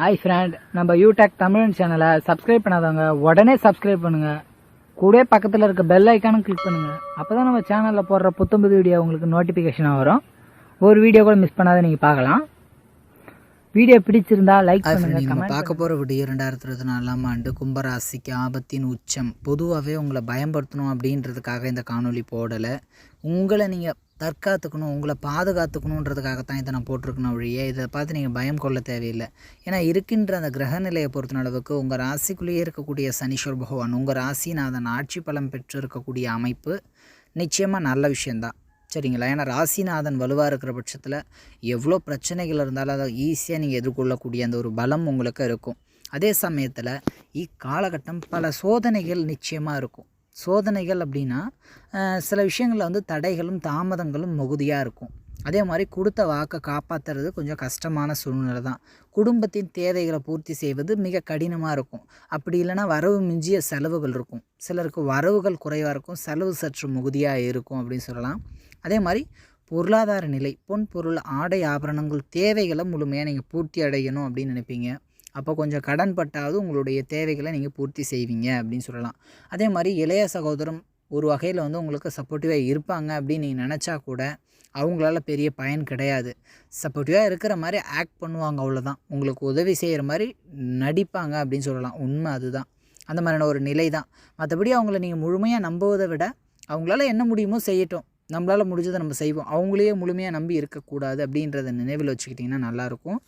Hi friend நம்ம யூடெக் தமிழ் சேனலை subscribe பண்ணாதவங்க உடனே சப்ஸ்கிரைப் பண்ணுங்க. கூடவே பக்கத்தில் இருக்க பெல் ஐக்கானும் கிளிக் பண்ணுங்க. அப்பதான் நம்ம சேனலில் போடுற புத்தம்புது வீடியோ உங்களுக்கு நோட்டிஃபிகேஷனாக வரும். ஒரு வீடியோ கூட மிஸ் பண்ணாத நீங்கள் பார்க்கலாம். வீடியோ பிடிச்சிருந்தா லைக் ஹாய் பண்ணுங்க ஃப்ரெண்ட் நம்ம பார்க்க போகிற வீடியோ ரெண்டாயிரத்தி இருபத்தி நாலாம் ஆண்டு கும்பராசிக்கு ஆபத்தின் உச்சம். பொதுவாகவே உங்களை பயன்படுத்தணும் அப்படின்றதுக்காக இந்த காணொளி போடலை. உங்களை நீங்கள் தற்காத்துக்கணும் உங்களை பாதுகாத்துக்கணுன்றதுக்காகத்தான் இதை நான் போட்டிருக்கணும் வழியே இதை பார்த்து நீங்கள் பயம் கொள்ள தேவையில்லை. ஏன்னா இருக்கின்ற அந்த கிரக நிலையை பொறுத்த அளவுக்கு உங்கள் ராசிக்குள்ளேயே இருக்கக்கூடிய சனீஸ்வர் பகவான் உங்கள் ராசிநாதன் ஆட்சி பலம் பெற்று இருக்கக்கூடிய அமைப்பு நிச்சயமாக நல்ல விஷயந்தான் சரிங்களா? ஏன்னா ராசிநாதன் வலுவாக இருக்கிற பட்சத்தில் எவ்வளோ பிரச்சனைகள் இருந்தாலும் அதை ஈஸியாக நீங்கள் எதிர்கொள்ளக்கூடிய அந்த ஒரு பலம் உங்களுக்கு இருக்கும். அதே சமயத்தில் இக்காலகட்டம் பல சோதனைகள் நிச்சயமாக இருக்கும். சோதனைகள் அப்படின்னா சில விஷயங்களில் வந்து தடைகளும் தாமதங்களும் மிகுதியாக இருக்கும். அதே மாதிரி கொடுத்த வாக்கை காப்பாற்றுறது கொஞ்சம் கஷ்டமான சூழ்நிலை தான். குடும்பத்தின் தேவைகளை பூர்த்தி செய்வது மிக கடினமாக இருக்கும். அப்படி இல்லைன்னா வரவு மிஞ்சிய செலவுகள் இருக்கும். சிலருக்கு வரவுகள் குறைவாக இருக்கும். செலவு சற்று மிகுதியாக இருக்கும் அப்படின்னு சொல்லலாம். அதே மாதிரி பொருளாதார நிலை பொன் பொருள் ஆடை ஆபரணங்கள் தேவைகளை முழுமையாக நீங்கள் பூர்த்தி அடையணும் அப்படின்னு நினைப்பீங்க. அப்போ கொஞ்சம் கடன் பட்டாவது உங்களுடைய தேவைகளை நீங்கள் பூர்த்தி செய்வீங்க அப்படின்னு சொல்லலாம். அதே மாதிரி இளைய சகோதரம் ஒரு வகையில் வந்து உங்களுக்கு சப்போர்ட்டிவாக இருப்பாங்க அப்படின்னு நீங்கள் நினச்சா கூட அவங்களால பெரிய பயன் கிடையாது. சப்போர்ட்டிவாக இருக்கிற மாதிரி ஆக்ட் பண்ணுவாங்க அவ்வளோதான் உங்களுக்கு உதவி செய்கிற மாதிரி நடிப்பாங்க அப்படின்னு சொல்லலாம். உண்மை அதுதான். அந்த மாதிரியான ஒரு நிலை தான் மற்றபடி அவங்கள நீங்கள் முழுமையாக நம்புவதை விட அவங்களால என்ன முடியுமோ செய்யட்டும். நம்மளால் முடிஞ்சதை நம்ம செய்வோம். அவங்களையே முழுமையாக நம்பி இருக்கக்கூடாது அப்படின்றத நினைவில் வச்சுக்கிட்டிங்கன்னா நல்லாயிருக்கும்.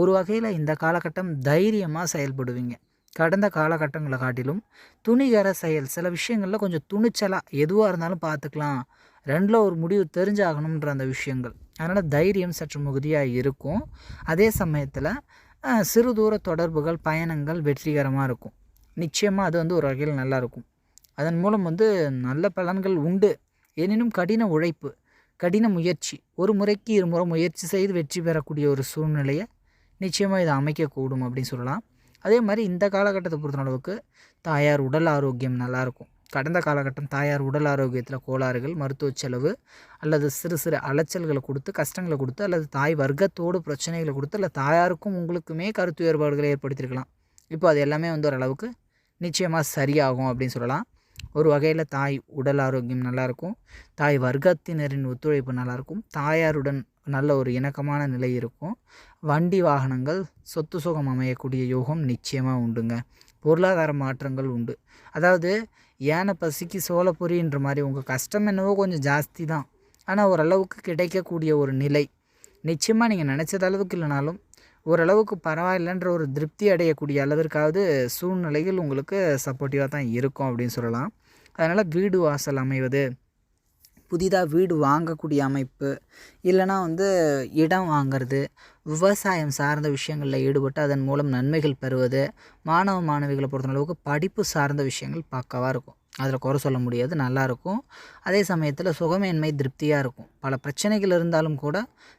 ஒரு வகையில் இந்த காலகட்டம் தைரியமாக செயல்படுவீங்க. கடந்த காலகட்டங்களை காட்டிலும் துணிகர செயல் சில விஷயங்களில் கொஞ்சம் துணிச்சலாக எதுவாக இருந்தாலும் பார்த்துக்கலாம். ரெண்டில் ஒரு முடிவு தெரிஞ்சாகணுன்ற அந்த விஷயங்கள். அதனால் தைரியம் சற்று மிகுதியாக இருக்கும். அதே சமயத்தில் சிறு தூர தொடர்புகள் பயணங்கள் வெற்றிகரமாக இருக்கும். நிச்சயமாக அது வந்து ஒரு வகையில் நல்லாயிருக்கும். அதன் மூலம் வந்து நல்ல பலன்கள் உண்டு. எனினும் கடின உழைப்பு கடின முயற்சி ஒரு முறைக்கு இருமுறை முயற்சி செய்து வெற்றி பெறக்கூடிய ஒரு சூழ்நிலையை நிச்சயமாக இதை அமைக்கக்கூடும் அப்படின்னு சொல்லலாம். அதே மாதிரி இந்த காலகட்டத்தை பொறுத்த அளவுக்கு தாயார் உடல் ஆரோக்கியம் நல்லாயிருக்கும். கடந்த காலகட்டம் தாயார் உடல் ஆரோக்கியத்தில் கோளாறுகள் மருத்துவ செலவு அல்லது சிறு சிறு அலைச்சல்களை கொடுத்து கஷ்டங்களை கொடுத்து அல்லது தாய் வர்க்கத்தோடு பிரச்சனைகளை கொடுத்து அல்லது தாயாருக்கும் உங்களுக்குமே கருத்து வேறுபாடுகளை ஏற்படுத்தியிருக்கலாம். இப்போ அது எல்லாமே வந்து ஓரளவுக்கு நிச்சயமாக சரியாகும் அப்படின்னு சொல்லலாம். ஒரு வகையில் தாய் உடல் ஆரோக்கியம் நல்லாயிருக்கும். தாய் வர்க்கத்தினரின் ஒத்துழைப்பு நல்லாயிருக்கும். தாயாருடன் நல்ல ஒரு இணக்கமான நிலை இருக்கும். வண்டி வாகனங்கள் சொத்து சுகம் அமையக்கூடிய யோகம் நிச்சயமாக உண்டுங்க. பொருளாதார மாற்றங்கள் உண்டு. அதாவது யானை பசிக்கு சோழப்பொறின்ற மாதிரி உங்கள் கஷ்டம் என்னவோ கொஞ்சம் ஜாஸ்தி தான். ஆனால் ஓரளவுக்கு கிடைக்கக்கூடிய ஒரு நிலை. நிச்சயமாக நீங்கள் நினச்சது அளவுக்கு இல்லைனாலும் ஓரளவுக்கு பரவாயில்லைன்ற ஒரு திருப்தி அடையக்கூடிய அளவிற்காவது சூழ்நிலைகள் உங்களுக்கு சப்போர்ட்டிவாக தான் இருக்கும் அப்படின்னு சொல்லலாம். அதனால் வீடு வாசல் அமைவது புதிதாக வீடு வாங்கக்கூடிய அமைப்பு இல்லைனா வந்து இடம் வாங்கிறது விவசாயம் சார்ந்த விஷயங்களில் ஈடுபட்டு அதன் மூலம் நன்மைகள் பெறுவது மாணவ மாணவிகளை பொறுத்தளவுக்கு படிப்பு சார்ந்த விஷயங்கள் பக்காவாக இருக்கும். அதில் குறை சொல்ல முடியாது நல்லாயிருக்கும் அதே சமயத்தில் சுகமேன்மை திருப்தியாக இருக்கும். பல பிரச்சனைகள் இருந்தாலும் கூட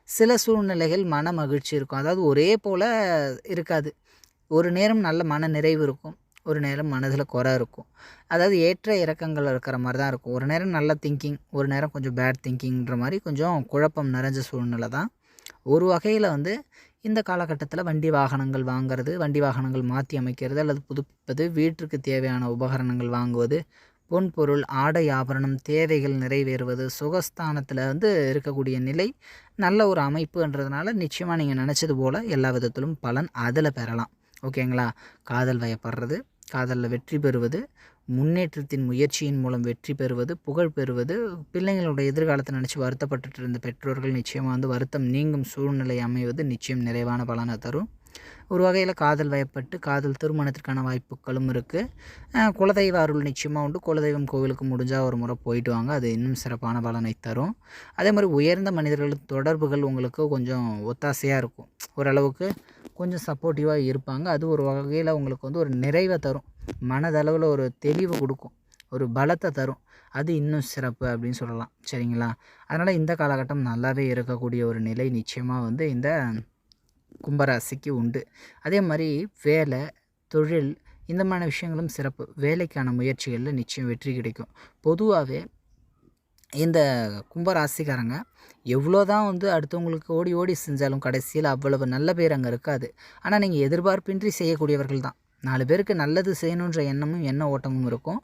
சில சூழ்நிலைகள் மன மகிழ்ச்சி இருக்கும். அதாவது ஒரே போல் இருக்காது. ஒரு நேரம் நல்ல மன நிறைவு இருக்கும். ஒரு நேரம் மனதில் குறை இருக்கும். அதாவது ஏற்ற இறக்கங்கள் இருக்கிற மாதிரி தான் இருக்கும். ஒரு நேரம் நல்ல திங்கிங் ஒரு நேரம் கொஞ்சம் பேட் திங்கிங்ன்ற மாதிரி கொஞ்சம் குழப்பம் நிறைஞ்ச சூழ்நிலை தான். ஒரு வகையில் வந்து இந்த காலகட்டத்தில் வண்டி வாகனங்கள் வாங்குறது வண்டி வாகனங்கள் மாற்றி அமைக்கிறது அல்லது புதுப்பிப்பது வீட்டிற்கு தேவையான உபகரணங்கள் வாங்குவது பொன் பொருள் ஆடை ஆபரணம் தேவைகள் நிறைவேறுவது சுகஸ்தானத்தில் வந்து இருக்கக்கூடிய நிலை நல்ல ஒரு அமைப்புன்றதுனால நிச்சயமாக நீங்கள் நினச்சது போல் எல்லா விதத்திலும் பலன் அதில் பெறலாம். ஓகேங்களா? காதல் வயப்படுறது. காதலில் வெற்றி பெறுவது முன்னேற்றத்தின் முயற்சியின் மூலம் வெற்றி பெறுவது புகழ் பெறுவது பிள்ளைங்களுடைய எதிர்காலத்தை நினச்சி வருத்தப்பட்டுட்டு இருந்த பெற்றோர்கள் நிச்சயமாக வந்து வருத்தம் நீங்கும் சூழ்நிலை அமைவது நிச்சயம் நிறைவான பலனை தரும். ஒரு வகையில் காதல் வயப்பட்டு காதல் திருமணத்திற்கான வாய்ப்புகளும் இருக்குது குலதெய்வ அருள் நிச்சயமாக உண்டு. குலதெய்வம் கோவிலுக்கு முடிஞ்சால் ஒரு முறை போயிட்டு வாங்க. அது இன்னும் சிறப்பான பலனை தரும். அதே மாதிரி உயர்ந்த மனிதர்கள் தொடர்புகள் உங்களுக்கு கொஞ்சம் ஒத்தாசையாக இருக்கும். ஓரளவுக்கு கொஞ்சம் சப்போர்ட்டிவாக இருப்பாங்க. அது ஒரு வகையில் உங்களுக்கு வந்து ஒரு நிறைவை தரும். மனதளவில் ஒரு தெளிவு கொடுக்கும். ஒரு பலத்தை தரும். அது இன்னும் சிறப்பு அப்படின்னு சொல்லலாம். சரிங்களா? அதனால் இந்த காலகட்டம் நல்லாவே இருக்கக்கூடிய ஒரு நிலை நிச்சயமாக வந்து இந்த கும்பராசிக்கு உண்டு. அதே மாதிரி வேலை தொழில் இந்த மாதிரி விஷயங்களும் சிறப்பு. வேலைக்கான முயற்சிகளில் நிச்சயம் வெற்றி கிடைக்கும். பொதுவாகவே இந்த கும்பராசிக்காரங்க எவ்வளோ தான் வந்து அடுத்தவங்களுக்கு ஓடி ஓடி செஞ்சாலும் கடைசியில் அவ்வளவு நல்ல பேர் அங்கே இருக்காது. ஆனால் நீங்கள் எதிர்பார்ப்பின்றி செய்யக்கூடியவர்கள் தான் நாலு பேருக்கு நல்லது செய்யணுன்ற எண்ணமும் எண்ண ஓட்டமும் இருக்கும்.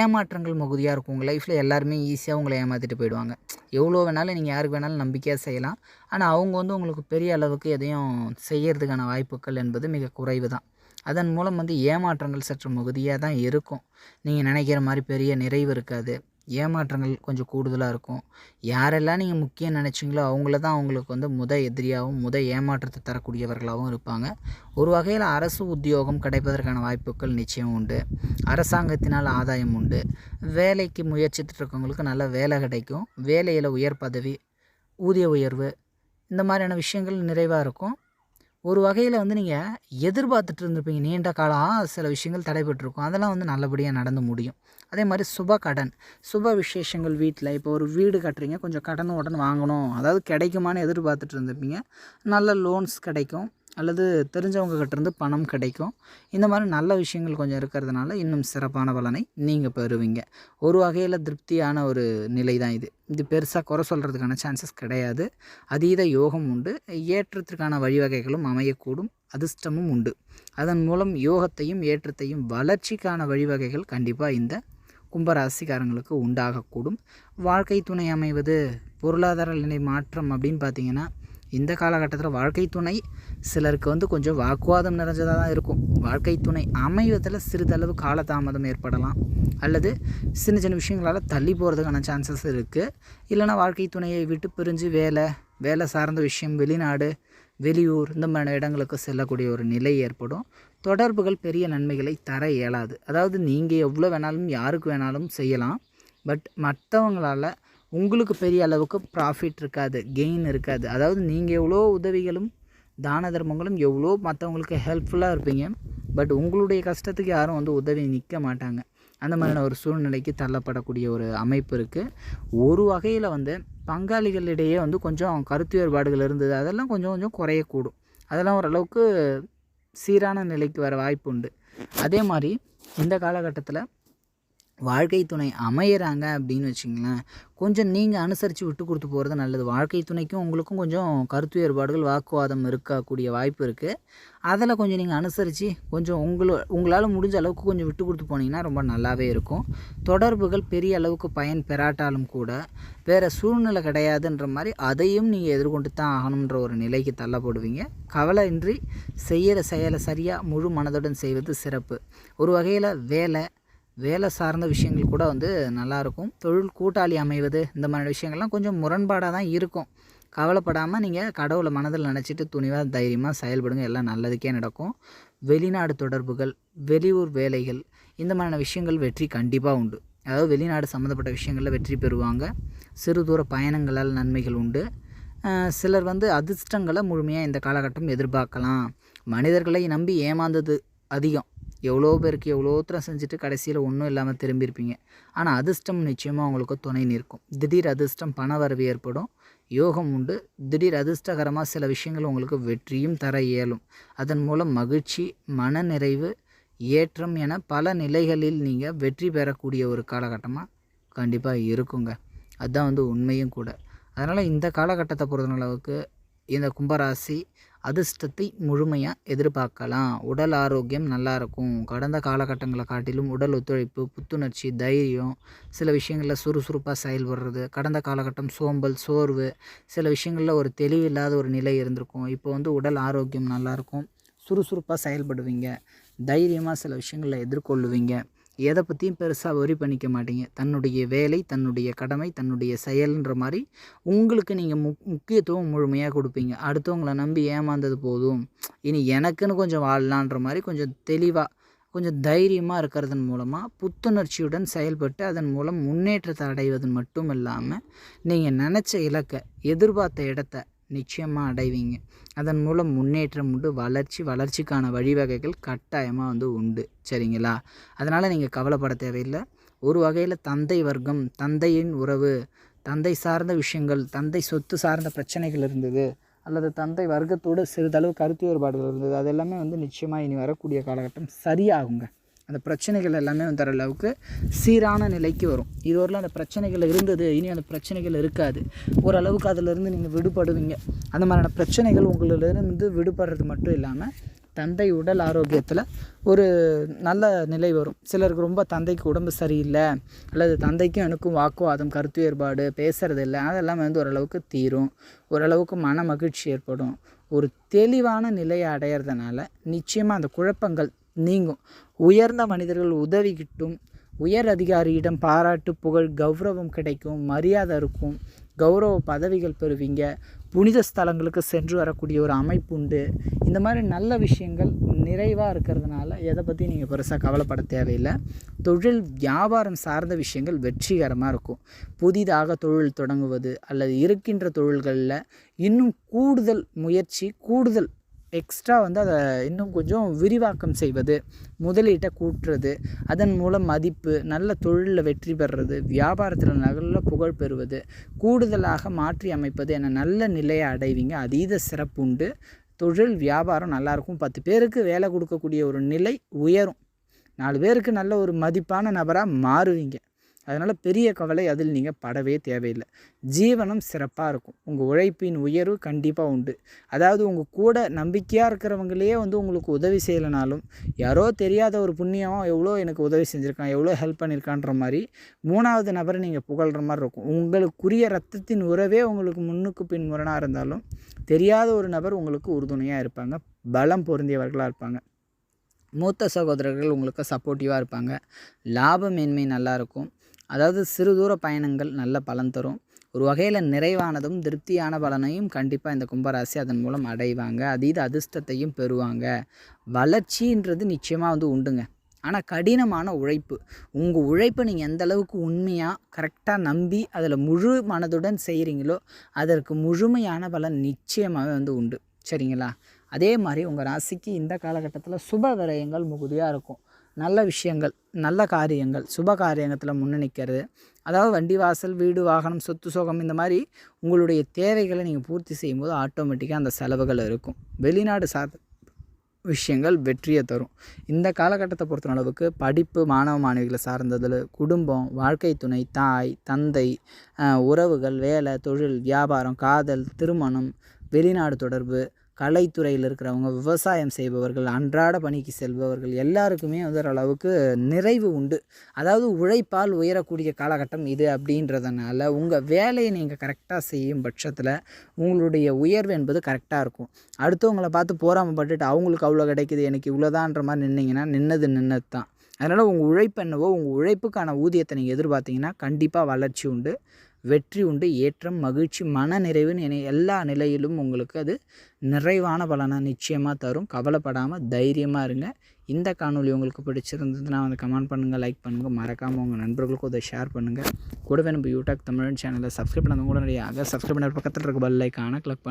ஏமாற்றங்கள் மிகுதியாக இருக்கும் உங்கள் லைஃப்பில் எல்லாருமே ஈஸியாக உங்களை ஏமாற்றிட்டு போயிடுவாங்க. எவ்வளோ வேணாலும் நீங்கள் யாருக்கு வேணாலும் நம்பிக்கையாக செய்யலாம். ஆனால் அவங்க வந்து உங்களுக்கு பெரிய அளவுக்கு எதையும் செய்யறதுக்கான வாய்ப்புகள் என்பது மிக குறைவு தான். அதன் மூலம் வந்து ஏமாற்றங்கள் சற்று மிகுதியாக தான் இருக்கும். நீங்கள் நினைக்கிற மாதிரி பெரிய நிறைவு இருக்காது. ஏமாற்றங்கள் கொஞ்சம் கூடுதலாக இருக்கும். யாரெல்லாம் நீங்கள் முக்கியம் நினச்சிங்களோ அவங்கள தான் அவங்களுக்கு வந்து முத எதிரியாகவும் முத ஏமாற்றத்தை தரக்கூடியவர்களாகவும் இருப்பாங்க. ஒரு வகையில் அரசு உத்தியோகம் கிடைப்பதற்கான வாய்ப்புகள் நிச்சயம் உண்டு. அரசாங்கத்தினால் ஆதாயம் உண்டு. வேலைக்கு முயற்சித்துட்டு இருக்கவங்களுக்கு நல்ல வேலை கிடைக்கும். வேலையில் உயர் பதவி ஊதிய உயர்வு இந்த மாதிரியான விஷயங்கள் நிறைவாக இருக்கும். ஒரு வகையில் வந்து நீங்கள் எதிர்பார்த்துட்டு இருந்திருப்பீங்க. நீண்ட காலம் சில விஷயங்கள் தடைபட்டிருக்கும். அதெல்லாம் வந்து நல்லபடியாக நடந்து முடியும். அதே மாதிரி சுப கடன். சுப விசேஷங்கள் வீட்டில் இப்போ ஒரு வீடு கட்டுறீங்க. கொஞ்சம் கடன் உடன் வாங்கணும். அதாவது கிடைக்குமான்னு எதிர்பார்த்துட்டு இருந்திருப்பீங்க. நல்ல லோன்ஸ் கிடைக்கும். அல்லது தெரிஞ்சவங்ககிட்டேருந்து பணம் கிடைக்கும். இந்த மாதிரி நல்ல விஷயங்கள் கொஞ்சம் இருக்கிறதுனால இன்னும் சிறப்பான பலனை நீங்கள் பெறுவீங்க. ஒரு வகையில் திருப்தியான ஒரு நிலை தான் இது. இது பெருசாக குறை சொல்கிறதுக்கான சான்சஸ் கிடையாது. அதீத யோகம் உண்டு. ஏற்றத்திற்கான வழிவகைகளும் அமையக்கூடும். அதிர்ஷ்டமும் உண்டு. அதன் மூலம் யோகத்தையும் ஏற்றத்தையும் வளர்ச்சிக்கான வழிவகைகள் கண்டிப்பாக இந்த கும்பராசிக்காரங்களுக்கு உண்டாகக்கூடும். வாழ்க்கை துணை அமைவது பொருளாதார நிலை மாற்றம் அப்படின்னு பார்த்தீங்கன்னா இந்த காலகட்டத்தில் வாழ்க்கை துணை சிலருக்கு வந்து கொஞ்சம் வாக்குவாதம் நிறைஞ்சதாக தான் இருக்கும். வாழ்க்கை துணை அமைவதில் சிறிதளவு காலதாமதம் ஏற்படலாம். அல்லது சின்ன சின்ன விஷயங்களால் தள்ளி போகிறதுக்கான சான்சஸ் இருக்குது இல்லைனா வாழ்க்கை துணையை விட்டு பிரிஞ்சு வேலை வேலை சார்ந்த விஷயம் வெளிநாடு வெளியூர் இந்த மாதிரி இடங்களுக்கு செல்லக்கூடிய ஒரு நிலை ஏற்படும். தொடர்புகள் பெரிய நன்மைகளை தர இயலாது. அதாவது நீங்கள் எவ்வளோ வேணாலும் யாருக்கு வேணாலும் செய்யலாம். பட் மற்றவங்களால் உங்களுக்கு பெரிய அளவுக்கு ப்ராஃபிட் இருக்காது கெயின் இருக்காது. அதாவது நீங்கள் எவ்வளோ உதவிகளும் தான தர்மங்களும் எவ்வளோ மற்றவங்களுக்கு ஹெல்ப்ஃபுல்லாக இருப்பீங்க. பட் உங்களுடைய கஷ்டத்துக்கு யாரும் வந்து உதவி நிற்க மாட்டாங்க. அந்த மாதிரியான ஒரு சூழ்நிலைக்கு தள்ளப்படக்கூடிய ஒரு அமைப்பு இருக்குது ஒரு வகையில் வந்து பங்காளிகளிடையே வந்து கொஞ்சம் கருத்து வேறுபாடுகள் இருந்தது. அதெல்லாம் கொஞ்சம் கொஞ்சம் குறையக்கூடும். அதெல்லாம் ஓரளவுக்கு சீரான நிலைக்கு வர வாய்ப்பு உண்டு. அதே மாதிரி இந்த காலகட்டத்தில் வாழ்க்கை துணை அமையிறாங்க அப்படின்னு வச்சிங்களேன் கொஞ்சம் நீங்கள் அனுசரித்து விட்டு கொடுத்து போகிறது நல்லது. வாழ்க்கை துணைக்கும் உங்களுக்கும் கொஞ்சம் கருத்து வேறுபாடுகள் வாக்குவாதம் இருக்கக்கூடிய வாய்ப்பு இருக்குது அதில் கொஞ்சம் நீங்கள் அனுசரித்து கொஞ்சம் உங்களோ உங்களால் முடிஞ்ச அளவுக்கு கொஞ்சம் விட்டு கொடுத்து போனீங்கன்னா ரொம்ப நல்லாவே இருக்கும். தொடர்புகள் பெரிய அளவுக்கு பயன் பெறாட்டாலும் கூட வேறு சூழ்நிலை கிடையாதுன்ற மாதிரி அதையும் நீங்கள் எதிர்கொண்டு தான் ஆகணுன்ற ஒரு நிலைக்கு தள்ளப்படுவீங்க. கவலையின்றி செய்கிற செயலை சரியாக முழு மனதுடன் செய்வது சிறப்பு. ஒரு வகையில் வேலை வேலை சார்ந்த விஷயங்கள் கூட வந்து நல்லாயிருக்கும். தொழில் கூட்டாளி அமைவது இந்த மாதிரி விஷயங்கள்லாம் கொஞ்சம் முரண்பாடாக தான் இருக்கும். கவலைப்படாமல் நீங்கள் கடவுளை மனதில் நினச்சிட்டு துணிவாக தைரியமாக செயல்படுங்க. எல்லாம் நல்லதுக்கே நடக்கும். வெளிநாடு தொடர்புகள் வெளியூர் வேலைகள் இந்த மாதிரியான விஷயங்கள் வெற்றி கண்டிப்பாக உண்டு. அதாவது வெளிநாடு சம்மந்தப்பட்ட விஷயங்களில் வெற்றி பெறுவாங்க. சிறு தூர பயணங்களால் நன்மைகள் உண்டு. சிலர் வந்து அதிர்ஷ்டங்களை முழுமையாக இந்த காலகட்டம் எதிர்பார்க்கலாம். மனிதர்களை நம்பி ஏமாந்தது அதிகம். எவ்வளோ பேருக்கு எவ்வளோ தூரம் செஞ்சுட்டு கடைசியில் ஒன்றும் இல்லாமல் திரும்பியிருப்பீங்க. ஆனால் அதிர்ஷ்டம் நிச்சயமாக உங்களுக்கு துணை நிற்கும். திடீர் அதிர்ஷ்டம் பண வரவு ஏற்படும். யோகம் உண்டு. திடீர் அதிர்ஷ்டகரமாக சில விஷயங்கள் உங்களுக்கு வெற்றியும் தர இயலும். அதன் மூலம் மகிழ்ச்சி மனநிறைவு ஏற்றம் என பல நிலைகளில் நீங்கள் வெற்றி பெறக்கூடிய ஒரு காலகட்டமாக கண்டிப்பாக இருக்குங்க. அதுதான் வந்து உண்மையும் கூட. அதனால் இந்த காலகட்டத்தை பொறுத்தளவுக்கு இந்த கும்பராசி அதிர்ஷ்டத்தை முழுமையாக எதிர்பார்க்கலாம். உடல் ஆரோக்கியம் நல்லா இருக்கும். கடந்த காலகட்டங்களை காட்டிலும் உடல் ஒத்துழைப்பு புத்துணர்ச்சி தைரியம் சில விஷயங்களில் சுறுசுறுப்பாக செயல்படுறது கடந்த காலகட்டம் சோம்பல் சோர்வு சில விஷயங்களில் ஒரு தெளிவில்லாத ஒரு நிலை இருந்திருக்கும். இப்போ வந்து உடல் ஆரோக்கியம் நல்லாயிருக்கும் சுறுசுறுப்பாக செயல்படுவீங்க. தைரியமாக சில விஷயங்களை எதிர்கொள்ளுவீங்க. எதை பற்றியும் பெருசாக வரி பண்ணிக்க மாட்டீங்க. தன்னுடைய வேலை தன்னுடைய கடமை தன்னுடைய செயல்ன்ற மாதிரி உங்களுக்கு நீங்கள் முக் முக்கியத்துவம் முழுமையாக கொடுப்பீங்க. அடுத்தவங்களை நம்பி ஏமாந்தது போதும். இனி எனக்குன்னு கொஞ்சம் வாழலான்ற மாதிரி கொஞ்சம் தெளிவாக கொஞ்சம் தைரியமாக இருக்கிறதன் மூலமாக புத்துணர்ச்சியுடன் செயல்பட்டு அதன் மூலம் முன்னேற்றத்தை அடைவதன் மட்டும் இல்லாமல் நீங்கள் நினச்ச இலக்கை எதிர்பார்த்த இடத்த நிச்சயமாக அடைவீங்க. அதன் மூலம் முன்னேற்றம் உண்டு. வளர்ச்சி வளர்ச்சிக்கான வழிவகைகள் கட்டாயமாக வந்து உண்டு. சரிங்களா? அதனால் நீங்கள் கவலைப்பட தேவையில்லை. ஒரு வகையில் தந்தை வர்க்கம் தந்தையின் உறவு தந்தை சார்ந்த விஷயங்கள் தந்தை சொத்து சார்ந்த பிரச்சனைகள் இருந்தது அல்லது தந்தை வர்க்கத்தோடு சிறிதளவு கருத்து வேறுபாடுகள் இருந்தது அது எல்லாமே வந்து நிச்சயமாக இனி வரக்கூடிய காலகட்டம் சரியாகுங்க. அந்த பிரச்சனைகள் எல்லாமே வந்து அளவுக்கு சீரான நிலைக்கு வரும். இதுவரையில் அந்த பிரச்சனைகள் இருந்தது இனி அந்த பிரச்சனைகள் இருக்காது. ஓரளவுக்கு அதிலிருந்து நீங்கள் விடுபடுவீங்க. அந்த மாதிரியான பிரச்சனைகள் உங்களிலிருந்து விடுபடுறது மட்டும் இல்லாமல் தந்தை உடல் ஆரோக்கியத்தில் ஒரு நல்ல நிலை வரும். சிலருக்கு ரொம்ப தந்தைக்கு உடம்பு சரியில்லை அல்லது தந்தைக்கும் எனக்கும் வாக்குவாதம் கருத்து வேறுபாடு பேசுறது இல்லை அதெல்லாம் வந்து ஓரளவுக்கு தீரும். ஓரளவுக்கு மன மகிழ்ச்சி ஏற்படும். ஒரு தெளிவான நிலையை அடையிறதுனால நிச்சயமாக அந்த குழப்பங்கள் நீங்கும். உயர்ந்த மனிதர்கள் உதவி கிட்டும். உயர் அதிகாரியிடம் பாராட்டு புகழ் கௌரவம் கிடைக்கும் மரியாதை இருக்கும். கௌரவ பதவிகள் பெறுவீங்க. புனித ஸ்தலங்களுக்கு சென்று வரக்கூடிய ஒரு அமைப்பு உண்டு. இந்த மாதிரி நல்ல விஷயங்கள் நிறைவாக இருக்கிறதுனால எதை பற்றி நீங்கள் பெருசாக கவலைப்பட தேவையில்லை. தொழில் வியாபாரம் சார்ந்த விஷயங்கள் வெற்றிகரமாக இருக்கும். புதிதாக தொழில் தொடங்குவது அல்லது இருக்கின்ற தொழில்களில் இன்னும் கூடுதல் முயற்சி கூடுதல் எக்ஸ்ட்ரா வந்து அதை இன்னும் கொஞ்சம் விரிவாக்கம் செய்வது முதலீட்டை கூட்டுறது அதன் மூலம் மதிப்பு நல்ல தொழிலில் வெற்றி பெறுறது வியாபாரத்தில் நல்ல புகழ் பெறுவது கூடுதலாக மாற்றி அமைப்பது என நல்ல நிலையை அடைவீங்க. அதீத சிறப்பு உண்டு. தொழில் வியாபாரம் நல்லாயிருக்கும் பத்து பேருக்கு வேலை கொடுக்கக்கூடிய ஒரு நிலை உயரும். நாலு பேருக்கு நல்ல ஒரு மதிப்பான நபராக மாறுவீங்க. அதனால் பெரிய கவலை அதில் நீங்கள் படவே தேவையில்லை. ஜீவனம் சிறப்பாக இருக்கும். உங்கள் உழைப்பின் உயர்வு கண்டிப்பாக உண்டு. அதாவது உங்கள் கூட நம்பிக்கையாக இருக்கிறவங்களே வந்து உங்களுக்கு உதவி செய்யலைனாலும் யாரோ தெரியாத ஒரு புண்ணியம் எவ்வளோ எனக்கு உதவி செஞ்சுருக்கான் எவ்வளோ ஹெல்ப் பண்ணியிருக்கான்ற மாதிரி மூணாவது நபரை நீங்கள் புகழ்கிற மாதிரி இருக்கும். உங்களுக்குரிய ரத்தத்தின் உறவே உங்களுக்கு முன்னுக்கு பின் முரணாக இருந்தாலும் தெரியாத ஒரு நபர் உங்களுக்கு உறுதுணையாக இருப்பாங்க. பலம் பொருந்தியவர்களாக இருப்பாங்க. மூத்த சகோதரர்கள் உங்களுக்கு சப்போர்ட்டிவாக இருப்பாங்க. லாப மேன்மை அதாவது சிறு தூர பயணங்கள் நல்ல பலன் தரும். ஒரு வகையில் நிறைவானதும் திருப்தியான பலனையும் கண்டிப்பாக இந்த கும்பராசி அதன் மூலம் அடைவாங்க. அதீத அதிர்ஷ்டத்தையும் பெறுவாங்க. வளர்ச்சின்றது நிச்சயமாக வந்து உண்டுங்க. ஆனால் கடினமான உழைப்பு. உங்கள் உழைப்பை நீங்கள் எந்த அளவுக்கு உண்மையாக கரெக்டாக நம்பி அதில் முழு மனதுடன் செய்கிறீங்களோ அதற்கு முழுமையான பலன் நிச்சயமாகவே வந்து உண்டு. சரிங்களா? அதே மாதிரி உங்கள் ராசிக்கு இந்த காலகட்டத்தில் சுப விரயங்கள் மிகுதியாக இருக்கும். நல்ல விஷயங்கள் நல்ல காரியங்கள் சுப காரியத்தில் முன்னணிக்கிறது அதாவது வண்டி வாசல் வீடு வாகனம் சொத்து சோகம் இந்த மாதிரி உங்களுடைய தேவைகளை நீங்கள் பூர்த்தி செய்யும்போது ஆட்டோமேட்டிக்காக அந்த செலவுகள் இருக்கும். வெளிநாடு சார்ந்த விஷயங்கள் வெற்றியை தரும். இந்த காலகட்டத்தை பொறுத்த அளவுக்கு படிப்பு மாணவ மாணவிகளை சார்ந்ததில் குடும்பம் வாழ்க்கை துணை தாய் தந்தை உறவுகள் வேலை தொழில் வியாபாரம் காதல் திருமணம் வெளிநாடு தொடர்பு கலைத்துறையில் இருக்கிறவங்க விவசாயம் செய்பவர்கள் அன்றாட பணிக்கு செல்பவர்கள் எல்லாருக்குமே வந்து ஓரளவுக்கு நிறைவு உண்டு. அதாவது உழைப்பால் உயரக்கூடிய காலகட்டம் இது அப்படின்றதுனால உங்கள் வேலையை நீங்கள் கரெக்டாக செய்யும் பட்சத்தில் உங்களுடைய உயர்வு என்பது கரெக்டாக இருக்கும். அடுத்தவங்கள பார்த்து போராமப்பட்டுட்டு அவங்களுக்கு அவ்வளோ கிடைக்குது எனக்கு இவ்வளோதான்ற மாதிரி நின்னீங்கன்னா நின்னது நின்னது தான் அதனால் உங்கள் உழைப்பு என்னவோ உங்கள் உழைப்புக்கான ஊதியத்தை நீங்கள் எதிர்பார்த்தீங்கன்னா கண்டிப்பாக வளர்ச்சி உண்டு. வெற்றி உண்டு ஏற்றம் மகிழ்ச்சி மன நிறைவுன்னு என எல்லா நிலையிலும் உங்களுக்கு அது நிறைவான பலனை நிச்சயமாக தரும். கவலைப்படாமல் தைரியமாக இருங்க. இந்த காணொளி உங்களுக்கு பிடிச்சிருந்ததுன்னா வந்து கமெண்ட் பண்ணுங்கள் லைக் பண்ணுங்கள் மறக்காமல் உங்கள் நண்பர்களுக்கும் அதை ஷேர் பண்ணுங்கள் கூடவே நம்ம யூடியூப் தமிழ் சேனலை சப்ஸ்கிரைப் பண்ணாதவங்க கூட சப்ஸ்கிரைப் பண்ண பக்கத்தில் இருக்க பெல் ஐக்கான கிளிக் பண்ணுங்கள்